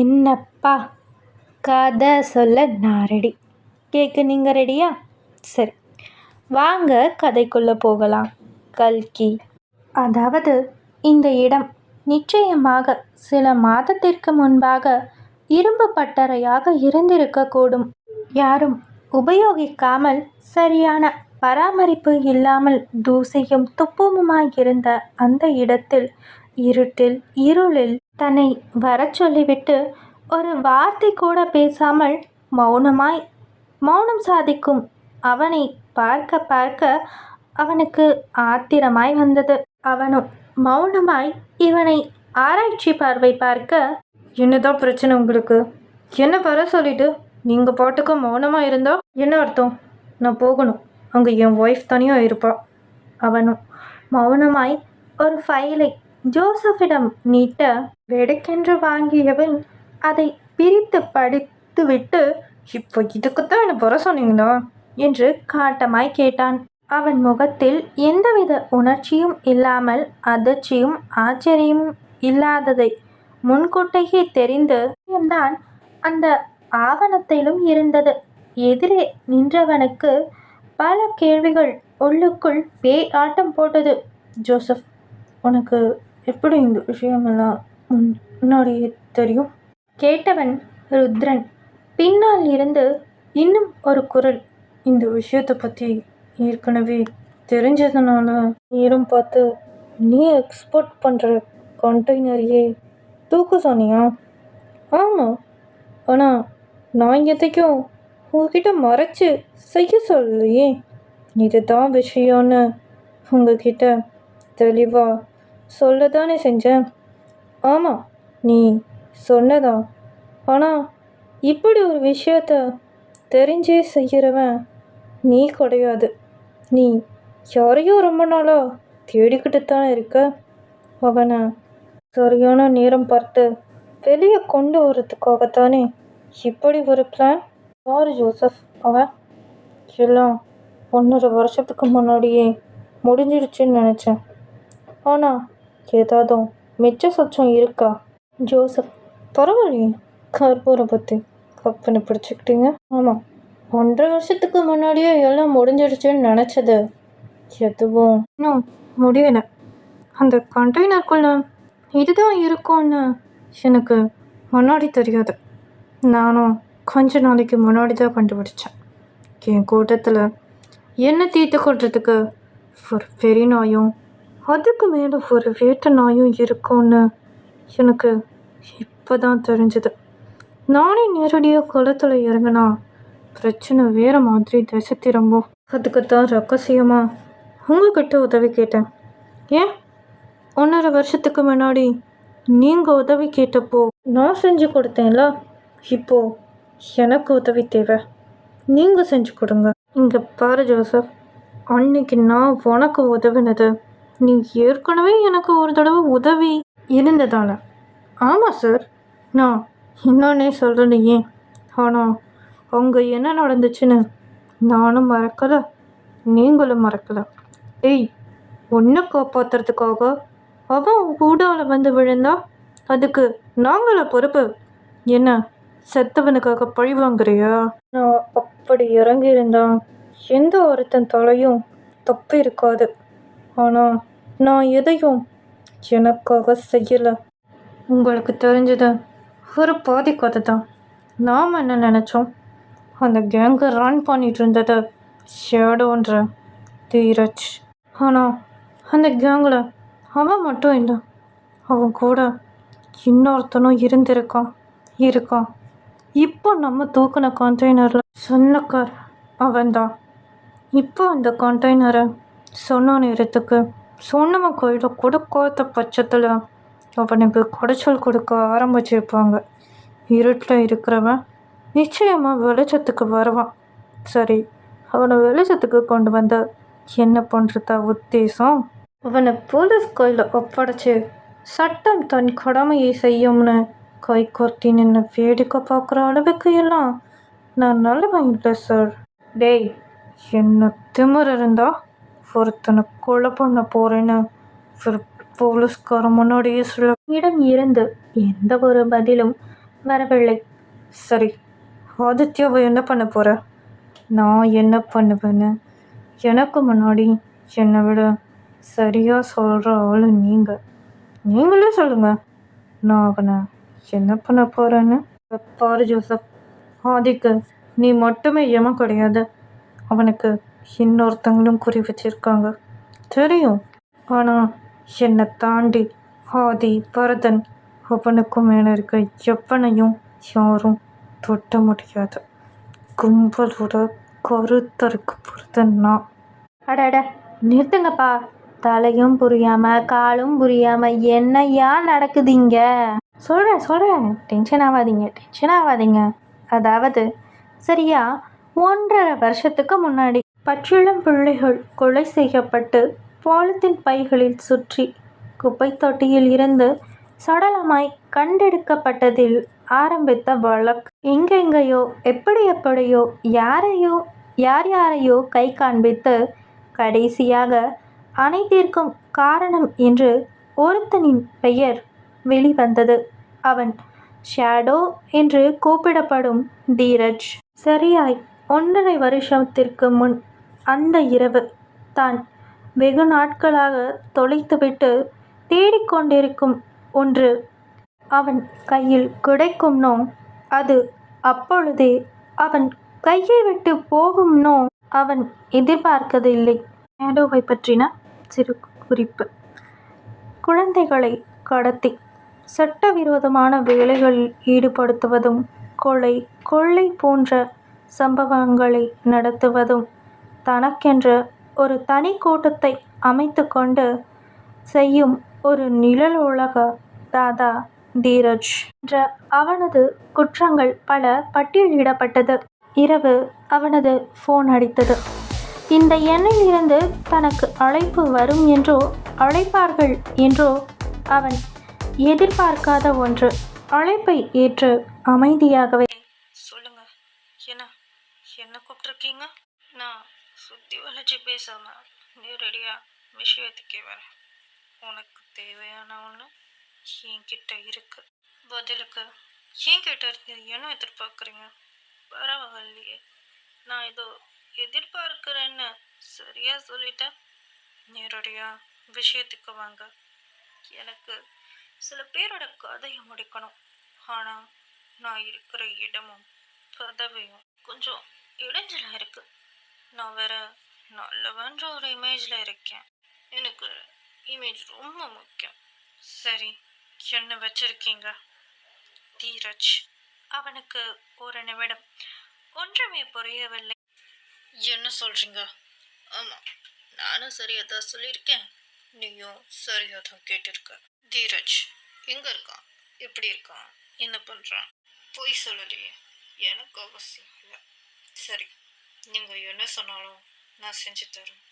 என்னப்பா? கதை சொல்ல நான் ரெடி கேட்க நீங்கள் ரெடியா சரி. வாங்க கதைக்குள்ளே போகலாம். கல்கி. அதாவது இந்த இடம் நிச்சயமாக சில மாதத்திற்கு முன்பாக இரும்பு பட்டறையாக இருந்திருக்கக்கூடும். யாரும் உபயோகிக்காமல் சரியான பராமரிப்பு இல்லாமல் தூசியும் துப்புமுமாயிருந்த அந்த இடத்தில் இருட்டில் இருளில் தன்னை வரச் சொல்லிவிட்டு ஒரு வார்த்தை கூட பேசாமல் மௌனமாய் மௌனம் சாதிக்கும் அவனை பார்க்க பார்க்க அவனுக்கு ஆத்திரமாய் வந்தது. அவனும் மௌனமாய் இவனை ஆராய்ச்சி பார்வை பார்க்க என்னதான் பிரச்சனை உங்களுக்கு? என்ன வர சொல்லிட்டு? நீங்கள் பாட்டுக்கு மௌனமாக இருந்தால் என்ன அர்த்தம்? நான் போகணும். அங்கே என் ஒய்ஃப் தனியாக இருப்பா. அவனும் மௌனமாய் ஒரு ஃபைலை ஜோசஃபிடம் நீட்ட வெடுக்கென்று வாங்கியவன் அதை பிரித்து படித்துவிட்டு இப்போ இதுக்குத்தான் என்ன வர சொன்னீங்களா? என்று காட்டமாய் கேட்டான். அவன் முகத்தில் எந்தவித உணர்ச்சியும் இல்லாமல் அதிர்ச்சியும் ஆச்சரியமும் இல்லாததை முன்கூட்டியே தெரிந்து தான் அந்த ஆவணத்திலும் இருந்தது. எதிரே நின்றவனுக்கு பல கேள்விகள் உள்ளுக்குள் பேய் ஆட்டம் போட்டது. ஜோசப் உனக்கு எப்படி இந்த விஷயமெல்லாம் முன்னாடியே தெரியும்? கேட்டவன் ருத்ரன். பின்னால் இருந்து இன்னும் ஒரு குரல். இந்த விஷயத்தை பற்றி ஏற்கனவே தெரிஞ்சதுனால நேரம் பார்த்து நீ எக்ஸ்போர்ட் பண்ணுற கண்டெய்னரையே தூக்க சொன்னியா? ஆமாம் ஆனால் நான் எதைக்கும் உங்ககிட்ட மறைச்சு செய்ய சொல்லலையே. இதுதான் விஷயம்னு உங்ககிட்ட தெளிவாக சொல்ல தானே செஞ்சேன் ஆமாம் நீ சொன்னதா? ஆனால் இப்படி ஒரு விஷயத்த தெரிஞ்சே செய்கிறவன் நீ கிடையாது. நீ யாரையோ ரொம்ப நாளாக தேடிக்கிட்டு தானே இருக்க? அவனை சரியான நேரம் பார்த்து வெளியே கொண்டு வரதுக்காகத்தானே இப்படி ஒரு பிளான் யார் ஜோசப் அவன்? எல்லாம் ஒன்றரை வருஷத்துக்கு முன்னாடியே முடிஞ்சிருச்சுன்னு நினச்சேன். ஆனால் ஏதாவது மிச்ச சொச்சம் இருக்கா? ஜோசப் பரவாயில்லையே. கற்பூரம் பற்றி கப்பனை பிடிச்சிக்கிட்டீங்க. ஆமாம் ஒன்றரை வருஷத்துக்கு முன்னாடியே எல்லாம் முடிஞ்சிடுச்சுன்னு நினச்சது. எதுவும் இன்னும் முடியலை. அந்த கண்டெய்னருக்குள்ள இதுதான் இருக்கும்னு எனக்கு முன்னாடி தெரியாது. நானும் கொஞ்ச நாளைக்கு முன்னாடி தான் கண்டுபிடிச்சேன். என் கூட்டத்தில் என்ன தீர்த்து கொள்றதுக்கு ஒரு பெரிய நாயும் அதுக்கு மேலே ஒரு வேட்டை நாயும் இருக்கும்னு எனக்கு இப்போ தான் தெரிஞ்சுது. நானே நேரடியாக குளத்தில் இறங்கினா பிரச்சனை வேறு மாதிரி திசை திரும்பும். அதுக்கு தான் ரகசியமாக உங்ககிட்ட உதவி கேட்டேன். ஏன்? ஒன்றரை வருஷத்துக்கு முன்னாடி நீங்கள் உதவி கேட்டப்போ நான் செஞ்சு கொடுத்தேன்ல. இப்போ எனக்கு உதவி தேவை. நீங்கள் செஞ்சு கொடுங்க. இங்கே பாரு ஜோசப் அன்னைக்கு நான் உனக்கு உதவினது நீ ஏற்கனவே எனக்கு ஒரு தடவை உதவி. இருந்ததால. ஆமாம் சார் நான் இன்னொன்னே சொல்கிறேன் ஆனால் அங்கே என்ன நடந்துச்சுன்னு நானும் மறக்கலை. நீங்களும் மறக்கலை. ஏய் ஒன்றை காப்பாற்றுறதுக்காக அவன் ஊடால வந்து விழுந்தா? அதுக்கு நாங்கள பொறுப்பு. என்ன செத்தவனுக்காக பழி வாங்குறியா? நான் அப்படி இறங்கியிருந்தான் எந்த ஒருத்தன் தலையும் தப்பு இருக்காது. ஆனால் நான் எதையும் எனக்காக செய்யலை. உங்களுக்கு தெரிஞ்சது ஒரு பாதி கதை தான். நாம் என்ன நினச்சோம்? அந்த கேங்கை ரன் பண்ணிட்டு இருந்தது ஷேடோன்ற தீரஜ். ஆனால் அந்த கேங்கில் அவன் மட்டும் இல்லை அவன் கூட இன்னொருத்தனும் இருந்திருக்கான் இருக்கான். இப்போ நம்ம தூக்கின கண்டெய்னரில் சொன்னக்கார் அவன்தான். இப்போ அந்த கண்டெய்னரை சொன்ன நேரத்துக்கு சொன்னவன் கையில் கொடுக்காத பட்சத்தில் அவனுக்கு குடைச்சல் கொடுக்க ஆரம்பிச்சிருப்பாங்க. இருட்டில் இருக்கிறவன் நிச்சயமாக வெளிச்சத்துக்கு வருவான். சரி அவனை வெளிச்சத்துக்கு கொண்டு வந்த என்ன பண்ணுறதா உத்தேசம்? அவனை போலீஸ் கையில் ஒப்படைச்சு சட்டம் தன் கடமையை செய்யும்னு கை கொர்த்தி நின்று வேடிக்கை பார்க்குற அளவுக்கு எல்லாம் நான் நல்லவன் இல்லை சார் டேய் என்ன திமிர் இருந்தா? ஒருத்தனை கொலை பண்ண போறேன்னு ஒரு போலீஸ்காரன் முன்னாடியே சொல்ல இடம் இருந்து எந்த ஒரு பதிலும் வரவில்லை. சரி ஆதித்யாவை என்ன பண்ண போற? நான் என்ன பண்ணுவேன்னு? எனக்கு முன்னாடி என்னை விட சரியாக சொல்கிற ஆளு நீங்கள் நீங்களே சொல்லுங்க. நான் அவனை என்ன பண்ண போகிறேன்னு பாரு ஜோசப் ஆதிக்கு நீ மட்டுமே ஏமா கிடையாது. அவனுக்கு இன்னொருத்தங்களும் குறி வச்சிருக்காங்க. தெரியும். ஆனால் என்னை தாண்டி ஆதி பரதன் அவனுக்கும் மேலே இருக்க எவனையும் யாரும் தொட்ட முடியாது. கும்பலோட கருத்தருக்கு பொறுத்த நான். அடட நிறுத்துங்கப்பா. தலையும் புரியாமல் காலும் புரியாமல் என்னையா நடக்குதுங்க? சொல்கிறேன் சொல்கிறேன் டென்ஷன் ஆகாதீங்க டென்ஷன் ஆகாதீங்க அதாவது சரியா ஒன்றரை வருஷத்துக்கு முன்னாடி பச்சிளம் பிள்ளைகள் கொலை செய்யப்பட்டு பாலித்தீன் பைகளில் சுற்றி குப்பை தொட்டியில் இருந்து சடலமாய் கண்டெடுக்கப்பட்டதில் ஆரம்பித்த வழக்கு. எங்கெங்கேயோ எப்படி எப்படியோ யாரையோ யார் யாரையோ கை காண்பித்து கடைசியாக அனைத்திற்கும் காரணம் என்று ஒருத்தனின் பெயர் வெளிவந்தது. அவன் ஷேடோ என்று கூப்பிடப்படும் தீரஜ். சரியாய் ஒன்றரை வருஷத்திற்கு முன் அந்த இரவு தான் வெகு நாட்களாக தொலைத்துவிட்டு தேடிக்கொண்டிருக்கும் ஒன்று. அவன் கையில் கிடைக்கும்னோ அது அப்பொழுதே அவன் கையை விட்டு போகும்னோ அவன் எதிர்பார்க்கதில்லை நேடோவை பற்றின சிறு குறிப்பு. குழந்தைகளை கடத்தி சட்டவிரோதமான வேலைகளில் ஈடுபடுத்துவதும் கொலை கொள்ளை போன்ற சம்பவங்களை நடத்துவதும் தனக்கென்று ஒரு தனி கூட்டத்தை அமைத்து கொண்டு செய்யும் ஒரு நிழல் உலக தாதா தீரஜ் என்ற அவனது குற்றங்கள் பல பட்டியலிடப்பட்டது இரவு அவனது ஃபோன் அடித்தது. இந்த எண்ணிலிருந்து தனக்கு அழைப்பு வரும் என்றோ அழைப்பார்கள் என்றோ அவன் எதிர்பார்க்காத ஒன்று. அழைப்பை ஏற்று அமைதியாகவே சொல்லுங்க. என்ன? என்ன கூப்பிட்டுருக்கீங்க? நான் சுற்றி வளைச்சி நேரடியாக விஷயத்துக்கே வரேன் உனக்கு தேவையான ஒன்று என்கிட்ட இருக்கு. பதிலுக்கு என்கிட்ட இருந்து என்ன எதிர்பார்க்குறீங்க? பரவாயில்லையே. நான் ஏதோ எதிர்பார்க்குறேன்னு சரியாக சொல்லிட்டேன். நேரடியாக விஷயத்துக்கு வாங்க. எனக்கு சில பேரோட கதையை முடிக்கணும். ஆனால் நான் இருக்கிற இடமும் பதவியும் கொஞ்சம் இடைஞ்சலாக இருக்குது நான் வேறு நல்லவன்ற ஒரு இமேஜில் இருக்கேன். எனக்கு இமேஜ் ரொம்ப முக்கியம். சரி என்ன வச்சிருக்கீங்க? தீரஜ் அவனுக்கு ஒரு நிமிடம். ஒன்றுமே புரியவில்லை. என்ன சொல்கிறீங்க ஆமாம் நானும் சரியாக தான் சொல்லியிருக்கேன். நீயும் சரியாக தான் கேட்டிருக்க. தீரஜ் எங்கே இருக்கான்? எப்படி இருக்கான்? என்ன பண்ணுறான் பொய் சொல்லலையே. எனக்கு அவசியம் இல்லை. சரி நீங்கள் என்ன சொன்னாலும் நான் செஞ்சு தரேன்.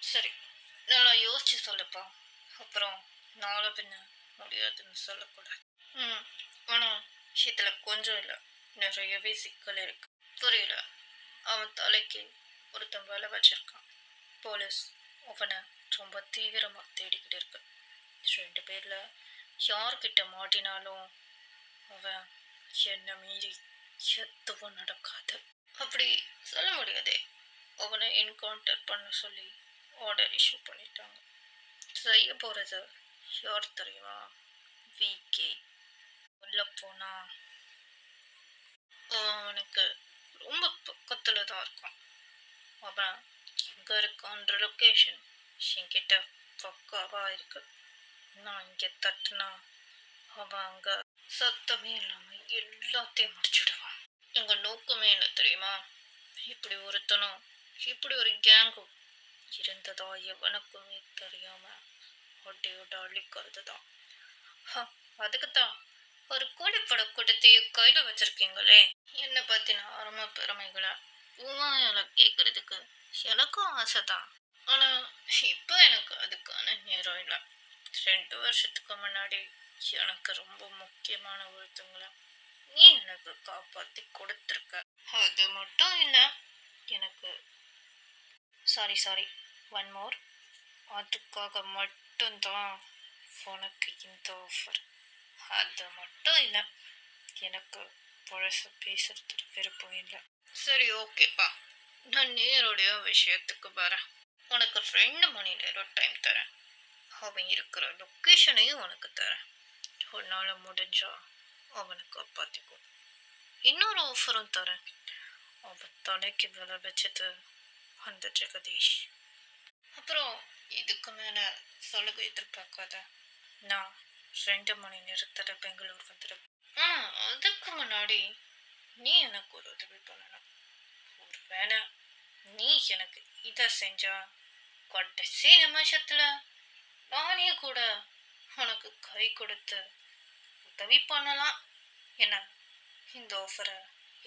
சரி நல்லா யோசிச்சு சொல்லுப்பா. அப்புறம் நாளை பின்ன முடியாதுன்னு சொல்லக்கூடாது. ம் ஆனால் இதில் கொஞ்சம் இல்லை. நிறையவே சிக்கல் இருக்கு. புரியல. அவன் தலைக்கு ஒருத்தன் வேலை வச்சிருக்கான். போலீஸ் அவனை ரொம்ப தீவிரமாக தேடிக்கிட்டு இருக்கு. ரெண்டு பேரில் யார்கிட்ட மாட்டினாலும் அவன் என்னை மீறி எதுவும் நடக்காது. அப்படி சொல்ல முடியாதே. அவனை என்கவுண்டர் பண்ண சொல்லி ஆர்டர் இஷ்யூ பண்ணிட்டாங்க. செய்ய போகிறது யார் தெரியுமா? விகே உள்ளே போனால் அவனுக்கு ரொம்ப பக்கத்தில் தான் இருக்கான். அவன் எங்கே இருக்கான்ற லொக்கேஷன் என்கிட்ட பக்காவாக இருக்கு. நான் இங்கே தட்டுனா அவன் அங்கே சத்தமே இல்லாமல் எல்லாத்தையும் முடிச்சுடுவான் எங்கள் நோக்கமே என்ன தெரியுமா? இப்படி ஒருத்தனும் இப்படி ஒரு கேங்கும் இருந்ததா எவனுக்குமே தெரியாம ஒட்டையோட அழிக்கிறது தான் அதுக்குத்தான். ஒரு கூலிப்பட கூட்டத்தையே கையில் வச்சிருக்கீங்களே. என்னை பற்றின அருமை பெருமைகளை உமாயால கேட்கறதுக்கு எனக்கும் ஆசை தான் ஆனால் இப்போ எனக்கு அதுக்கான நேரம் இல்லை. ரெண்டு வருஷத்துக்கு முன்னாடி எனக்கு ரொம்ப முக்கியமான ஒருத்தங்கள நீ எனக்கு காப்பாற்றி கொடுத்துருக்க. அது மட்டும் இல்லை எனக்கு சாரி சாரி ஒன் மோர் அதுக்காக மட்டும்தான் உனக்கு இந்த ஆஃபர் அது மட்டும் இல்லை. எனக்கு பழச பேசுறதுக்கு விருப்பம் இல்லை. சரி ஓகேப்பா நான் நேருடைய விஷயத்துக்கு வரேன். உனக்கு ரெண்டு மணி நேரம் டைம் தரேன். அவன் இருக்கிற லொக்கேஷனையும் உனக்கு தரேன். உன்னால் முடிஞ்சா அவனை அப்பாத்திக்கும் இன்னொரு ஆஃபரும் தரேன். அவன் தலைக்கு விலை வச்சது அந்த ஜெகதீஷ் அப்புறம் இதுக்கு மேலே சொல்லுங்க எதிர்பார்க்காத. நான் ரெண்டு மணி நேரத்தில் பெங்களூர் வந்துடுவேன் ஆனால் அதுக்கு முன்னாடி நீ எனக்கு ஒரு உதவி பண்ணணும். ஒரு வேளை நீ எனக்கு இதை செஞ்சா கடைசி நிமிஷத்தில் நானே கூட உனக்கு கை கொடுத்து உதவி பண்ணலாம். என்ன? இந்த ஆஃபரை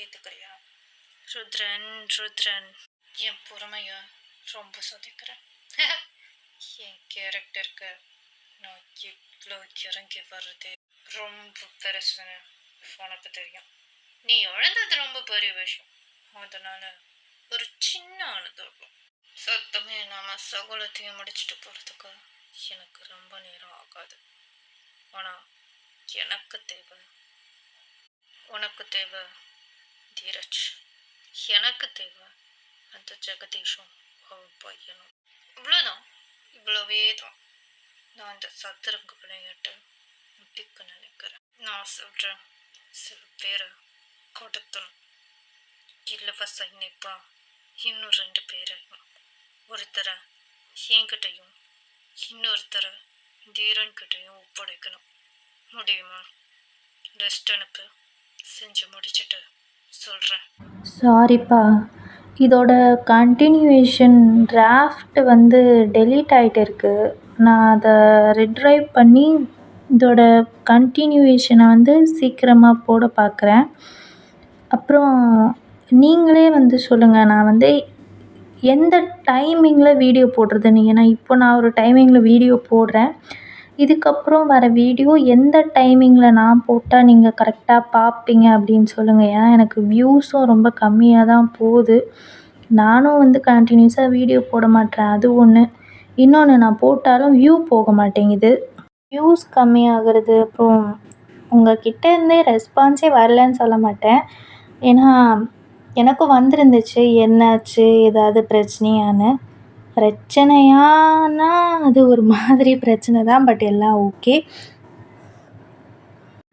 ஏற்றுக்கிறியா ருத்ரன் ருத்ரன். என் பொறுமையை ரொம்ப சொதிக்கிறேன். என் கேரக்டருக்கு நான் இவ்வளோ இறங்கி வர்றது ரொம்ப பெருசுன்னு உனக்கு தெரியும். நீ இழந்தது ரொம்ப பெரிய விஷயம். அதனால ஒரு சின்ன அனுதாபம் சத்தமே நாம சகுலத்தையும் முடிச்சுட்டு போகிறதுக்கு எனக்கு ரொம்ப நேரம் ஆகாது. ஆனால் எனக்கு தேவை. உனக்கு தேவை தீரஜ். எனக்கு தேவை அந்த ஜெகதீஷும் அவன் பையனும் இவ்வளோதான் இவ்வளோவே தான் நான் இந்த சதுரங்க விளையாட்டை முடிக்க நினைக்கிறேன் நான் சொல்கிறேன் சில பேரை கொடுத்தணும் இலவச இணைப்பா இன்னும் ரெண்டு பேரையும் ஒருத்தரை என்கிட்டையும் இன்னொருத்தரை தீரன்கிட்டையும் ஒப்படைக்கணும் முடியுமா ரெஸ்ட் அனுப்பு செஞ்சு முடிச்சிட்டு சொல்கிறேன் சாரிப்பா இதோட கண்டினியூவேஷன் டிராஃப்ட் வந்து டெலீட் ஆகிட்டு இருக்குது நான் அதை ரிட்ரைவ் பண்ணி இதோட கண்டினியூவேஷனை வந்து சீக்கிரமாக போட பார்க்குறேன் அப்புறம் நீங்களே வந்து சொல்லுங்கள் நான் வந்து எந்த டைமிங்கில் வீடியோ போடுறதுன்னு ஏன்னா இப்போ நான் ஒரு டைமிங்கில் வீடியோ போடுறேன். இதுக்கப்புறம் வர வீடியோ எந்த டைமிங்கில் நான் போட்டால் நீங்கள் கரெக்டாக பார்ப்பீங்க அப்படின்னு சொல்லுங்கள் ஏன்னா எனக்கு வியூஸும் ரொம்ப கம்மியாக தான் போகுது. நானும் வந்து கண்டினியூஸாக வீடியோ போட மாட்டேன். அது ஒன்று இன்னொன்று நான் போட்டாலும் வியூ போக மாட்டேங்குது. வியூஸ் கம்மியாகிறது அப்புறம் உங்கள் கிட்டேருந்தே ரெஸ்பான்ஸே வரலன்னு சொல்ல மாட்டேன். ஏன்னா எனக்கும் வந்திருந்துச்சு. என்னாச்சு? ஏதாவது பிரச்சனையான்னு. பிரச்சனையானா அது ஒரு மாதிரி பிரச்சனை தான் பட் எல்லாம் ஓகே.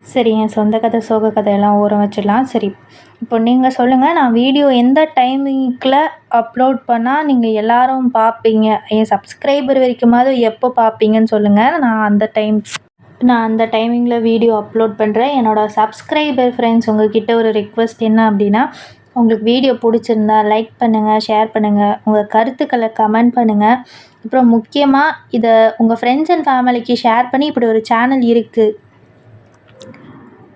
சரி என் சொந்த கதை சோக கதையெல்லாம் ஓரம் வச்சிடலாம். சரி இப்போ நீங்கள் சொல்லுங்கள் நான் வீடியோ எந்த டைமிங்கில் அப்லோட் பண்ணால் நீங்கள் எல்லாரும் பார்ப்பீங்க என் சப்ஸ்கிரைபர் வரைக்குமாவது எப்போ பார்ப்பீங்கன்னு சொல்லுங்கள் நான் அந்த டைம் நான் அந்த டைமிங்கில் வீடியோ அப்லோட் பண்ணுறேன் என்னோடய சப்ஸ்கிரைபர் ஃப்ரெண்ட்ஸ் உங்ககிட்ட ஒரு ரெக்வஸ்ட் என்ன அப்படின்னா உங்களுக்கு வீடியோ பிடிச்சிருந்தா லைக் பண்ணுங்கள் ஷேர் பண்ணுங்கள் உங்கள் கருத்துக்களை கமெண்ட் பண்ணுங்கள் அப்புறம் முக்கியமாக இதை உங்கள் ஃப்ரெண்ட்ஸ் அண்ட் ஃபேமிலிக்கு ஷேர் பண்ணி இப்படி ஒரு சேனல் இருக்குது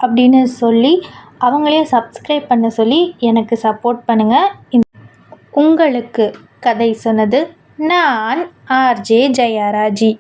அப்படின்னு சொல்லி அவங்களையும் சப்ஸ்கிரைப் பண்ண சொல்லி எனக்கு சப்போர்ட் பண்ணுங்கள் உங்களுக்கு கதை சொன்னது நான் ஆர்ஜே ஜெயராஜி.